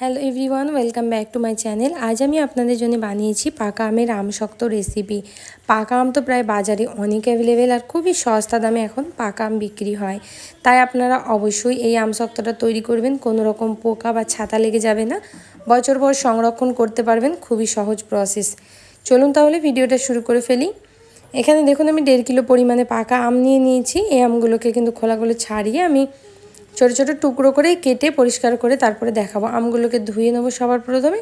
Hello everyone welcome back to my channel আজ আমি আপনাদের জন্য বানিয়েছি পাকা আমের আমশক্ত রেসিপি পাকা আম তো প্রায় বাজারে অনেক অ্যাভেলেবেল আর খুবই সস্তা দামে এখন পাকা আম বিক্রি হয়। তাই আপনারা অবশ্যই এই আমশক্তটা তৈরি করবেন, কোনো রকম পোকা বা ছাতা লেগে যাবে না। বছর পর সংরক্ষণ করতে পারবেন, খুবই সহজ প্রসেস চলুন তাহলে ভিডিওটা শুরু করে ফেলি। এখানে দেখুন আমি দেড় কিলো পরিমাণে পাকা আম নিয়ে নিয়েছি। এই আমগুলোকে কিন্তু খোলাগুলো ছাড়িয়ে আমি ছোটো ছোটো টুকরো করে কেটে পরিষ্কার করে তারপরে দেখাবো। আমগুলোকে ধুয়ে নেব সবার প্রথমে।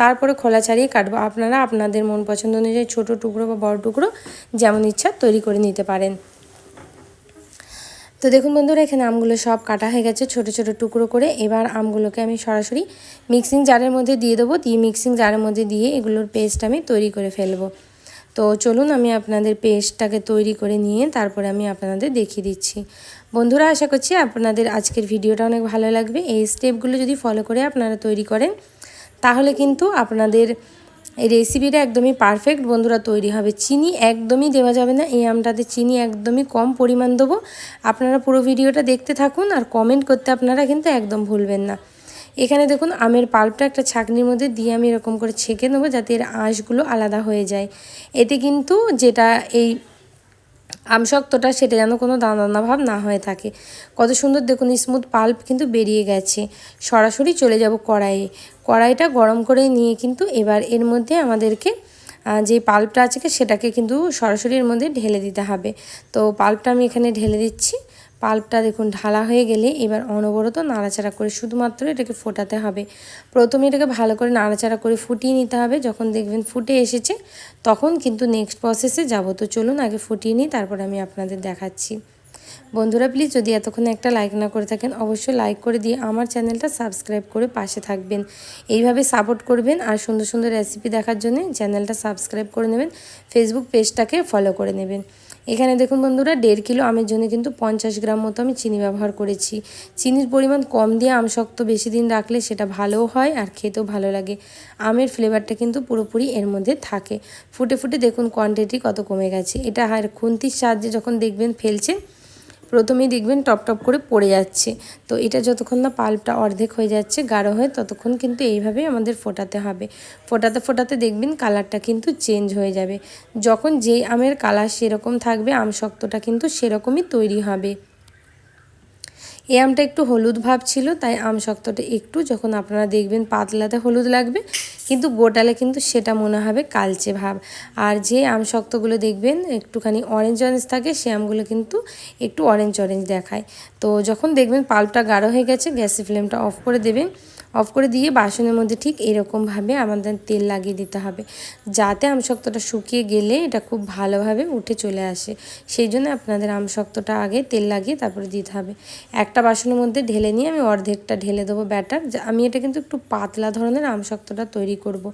তারপরে খোলা ছাড়িয়ে কাটবো। আপনারা আপনাদের মন পছন্দ অনুযায়ী ছোটো টুকরো বা বড় টুকরো যেমন ইচ্ছা তৈরি করে নিতে পারেন। তো দেখুন বন্ধুরা, এখানে আমগুলো সব কাটা হয়ে গেছে ছোট ছোট টুকরো করে। এবার আমগুলোকে আমি সরাসরি মিক্সিং জারের মধ্যে দিয়ে দেবো। দিয়ে মিক্সিং জারের মধ্যে দিয়ে এগুলোর পেস্ট আমি তৈরি করে ফেলব। তো চলুন আমি আপনাদের পেস্টটাকে তৈরি করে নিয়ে তারপরে আমি আপনাদের দেখিয়ে দিচ্ছি। বন্ধুরা, আশা করছি আপনাদের আজকের ভিডিওটা অনেক ভালো লাগবে। এই স্টেপগুলো যদি ফলো করে আপনারা তৈরি করেন, তাহলে কিন্তু আপনাদের এই রেসিপিটা একদমই পারফেক্ট। বন্ধুরা, তৈরি হবে চিনি একদমই দেওয়া যাবে না। এই আমটাতে চিনি একদমই কম পরিমাণ দেবো। আপনারা পুরো ভিডিওটা দেখতে থাকুন আর কমেন্ট করতে আপনারা কিন্তু একদম ভুলবেন না। এখানে দেখুন, আমের পাল্পটা একটা ছাকনির মধ্যে দিয়ে আমি এরকম করে ছেঁকে নেব যাতে এর আঁশগুলো আলাদা হয়ে যায়। এতে কিন্তু যেটা এই আমশক্তটা, সেটা যেন কোনো দানা ভাব না হয়ে থাকে। কত সুন্দর দেখুন স্মুথ পাল্প কিন্তু বেরিয়ে গেছে। সরাসরি চলে যাব কড়াইয়ে। কড়াইটা গরম করে নিয়ে কিন্তু এবার এর মধ্যে আমাদেরকে যে পাল্পটা আছে, সেটাকে কিন্তু সরাসরি এর মধ্যে ঢেলে দিতে হবে। তো পাল্পটা আমি এখানে ঢেলে দিচ্ছি। পাল্পটা দেখুন ঢালা হয়ে গেলে এবার অনবরত নাড়াচাড়া করে শুধুমাত্র এটাকে ফোটাতে হবে। প্রথমে এটাকে ভালো করে নাড়াচাড়া করে ফুটিয়ে নিতে হবে। যখন দেখবেন ফুটে এসেছে, তখন কিন্তু নেক্সট প্রসেসে যাব। তো চলুন আগে ফুটিয়ে নিই, তারপর আমি আপনাদের দেখাচ্ছি। বন্ধুরা প্লিজ যদি এতক্ষণ একটা লাইক না করে থাকেন, অবশ্যই লাইক করে দিয়ে আমার চ্যানেলটা সাবস্ক্রাইব করে পাশে থাকবেন। এইভাবে সাপোর্ট করবেন আর সুন্দর সুন্দর রেসিপি দেখার জন্য চ্যানেলটা সাবস্ক্রাইব করে নেবেন। ফেসবুক পেজটাকে ফলো করে নেবেন। এখানে দেখুন বন্ধুরা, দেড় কিলো আমের জন্য কিন্তু পঞ্চাশ গ্রাম মতো আমি চিনি ব্যবহার করেছি। চিনির পরিমাণ কম দিয়ে আম শক্ত বেশি দিন রাখলে সেটা ভালোও হয় আর খেতেও ভালো লাগে। আমের ফ্লেভারটা কিন্তু পুরোপুরি এর মধ্যে থাকে। ফুটে ফুটে দেখুন কোয়ান্টিটি কত কমে গেছে। এটা আর খুন্তির সাহায্যে যখন দেখবেন ফেলছেন প্রথমেই দেখবেন টপ টপ করে পড়ে যাচ্ছে। তো এটা যতক্ষণ না পাল্পটা অর্ধেক হয়ে যাচ্ছে, গাঢ় হয়ে, ততক্ষণ কিন্তু এইভাবে আমাদের ফোটাতে হবে। ফোটাতে ফোটাতে দেখবেন কালারটা কিন্তু চেঞ্জ হয়ে যাবে। যখন যেই আমের কালার সেরকম থাকবে, আম শক্তটা কিন্তু সেরকমই তৈরি হবে। এই আমটা একটু হলুদ ভাব ছিল, তাই আম শক্তটা একটু যখন আপনারা দেখবেন পাতলাতে হলুদ লাগবে, কিন্তু গোটালে কিন্তু সেটা মনে হবে কালচে ভাব। আর যে আম শক্তগুলো দেখবেন, একটুখানি অরেঞ্জ অরেঞ্জ থাকে, সে আমগুলো কিন্তু একটু অরেঞ্জ অরেঞ্জ দেখায়। তো যখন দেখবেন পাল্পটা গাঢ় হয়ে গেছে, গ্যাসের ফ্লেমটা অফ করে দেবেন অফ করে দিয়ে বাসনের মধ্যে ঠিক এরকমভাবে আমাদের তেল লাগিয়ে দিতে হবে। যাতে আমশক্তটা শুকিয়ে গেলে এটা খুব ভালোভাবে উঠে চলে আসে। সেই জন্য আপনাদের আমশক্তটা আগে তেল লাগিয়ে তারপরে দিতে হবে। একটা বাসনের মধ্যে ঢেলে নিয়ে আমি অর্ধেকটা ঢেলে দেবো ব্যাটার। আমি এটা কিন্তু একটু পাতলা ধরনের আমশক্তটা তৈরি করব।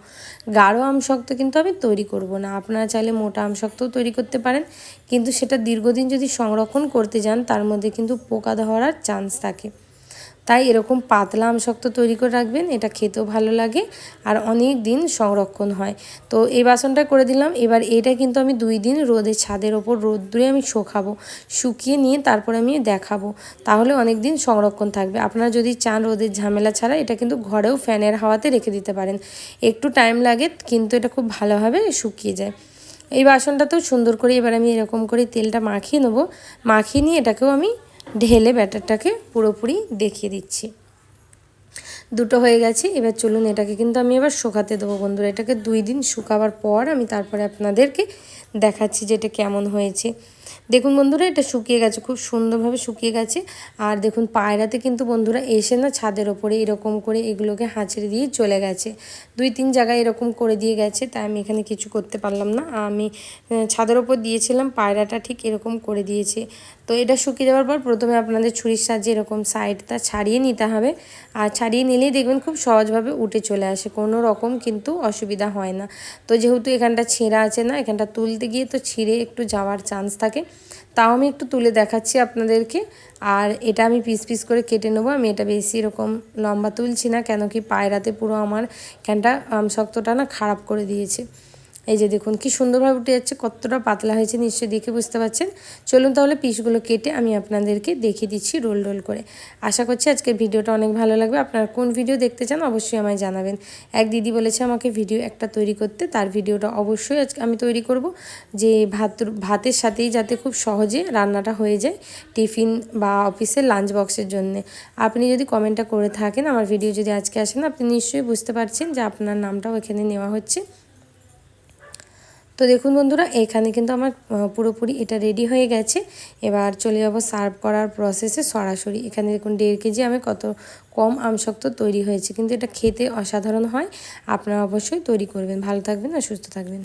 গাঢ় আমশক্ত কিন্তু আমি তৈরি করব না। আপনারা চাইলে মোটা আমশক্তও তৈরি করতে পারেন। কিন্তু সেটা দীর্ঘদিন যদি সংরক্ষণ করতে যান, তার মধ্যে কিন্তু পোকা ধরার চান্স থাকে। তাই এরকম পাতলা আমশক্ত তৈরি করে রাখবেন, এটা খেতেও ভালো লাগে আর অনেক দিন সংরক্ষণ হয়। তো এই বাসনটা করে দিলাম, এবার এটা কিন্তু আমি দুই দিন রোদে ছাদের ওপর রোদ্দুরে আমি শোকাবো, শুকিয়ে নিয়ে তারপর আমি দেখাবো, তাহলে অনেক দিন সংরক্ষণ থাকবে। আপনারা যদি চান রোদের ঝামেলা ছাড়া, এটা কিন্তু ঘরেও ফ্যানের হাওয়াতে রেখে দিতে পারেন। একটু টাইম লাগে, কিন্তু এটা খুব ভালোভাবে শুকিয়ে যায়। এই বাসনটা তো সুন্দর করে এবার আমি এরকম করে তেলটা মাখিয়ে নেব, মাখিয়ে নিয়ে এটাকেও আমি ঢেলে ব্যাটারটাকে পুরোপুরি দেখিয়ে দিচ্ছি। দুটো হয়ে গেছে, এবার চলুন এটাকে কিন্তু আমি এবার শুকাতে দেবো বন্ধুরা। এটাকে দুই দিন শুকাবার পর আমি তারপরে আপনাদেরকে দেখাচ্ছি যে এটা কেমন হয়েছে। দেখুন বন্ধুরা, এটা শুকিয়ে গেছে, খুব সুন্দরভাবে শুকিয়ে গেছে। আর দেখুন, পায়রাতে কিন্তু বন্ধুরা এসে না ছাদের ওপরে এরকম করে এগুলোকে হাঁচড়ে দিয়ে চলে গেছে। দুই তিন জায়গায় এরকম করে দিয়ে গেছে, তাই আমি এখানে কিছু করতে পারলাম না। আমি ছাদের ওপর দিয়েছিলাম, পায়রাটা ঠিক এরকম করে দিয়েছে। তো এটা শুকিয়ে যাওয়ার পর প্রথমে আপনাদের ছুরির সাহায্যে এরকম সাইডটা ছাড়িয়ে নিতে হবে। আর ছাড়িয়ে নিলেই দেখবেন খুব সহজভাবে উঠে চলে আসে, কোনো রকম কিন্তু অসুবিধা হয় না। তো যেহেতু এখানটা ছেঁড়া আছে না, এখানটা তুলতে গিয়ে তো ছিঁড়ে একটু যাওয়ার চান্স থাকে তাও আমি একটু তুলে দেখাচ্ছি আপনাদেরকে। আর এটা আমি পিস পিস করে কেটে নেব। আমি এটা বেশি এরকম লম্বা তুলছি না, কেন কি পায়রাতে পুরো আমার ক্যানটা শক্তটা না খারাপ করে দিয়েছে। এই যে দেখুন, কি সুন্দরভাবে উঠে যাচ্ছে, কতটা পাতলা হয়েছে, নিশ্চয়ই দেখে বুঝতে পারছেন। চলুন তাহলে পিসগুলো কেটে আমি আপনাদেরকে দেখিয়ে দিচ্ছি রোল রোল করে। আশা করছি আজকের ভিডিওটা অনেক ভালো লাগবে। আপনারা কোন ভিডিও দেখতে চান অবশ্যই আমায় জানাবেন। এক দিদি বলেছে আমাকে ভিডিও একটা তৈরি করতে, তার ভিডিওটা অবশ্যই আজকে আমি তৈরি করব। যে ভাত, ভাতের সাথেই যাতে খুব সহজে রান্নাটা হয়ে যায় টিফিন বা অফিসের লাঞ্চ বক্সের জন্য। আপনি যদি কমেন্টটা করে থাকেন, আমার ভিডিও যদি আজকে আসেন আপনি নিশ্চয়ই বুঝতে পারছেন যে আপনার নামটাও এখানে নেওয়া হচ্ছে। তো দেখুন বন্ধুরা, এখানে কিন্তু আমার পুরোপুরি এটা রেডি হয়ে গেছে। এবার চলে যাব সার্ভ করার প্রসেসে সরাসরি। এখানে দেখুন দেড় কেজি আমি কত কম আমশক্ত তৈরি হয়েছে। কিন্তু এটা খেতে অসাধারণ হয়। আপনারা অবশ্যই তৈরি করবেন। ভালো থাকবেন আর সুস্থ থাকবেন।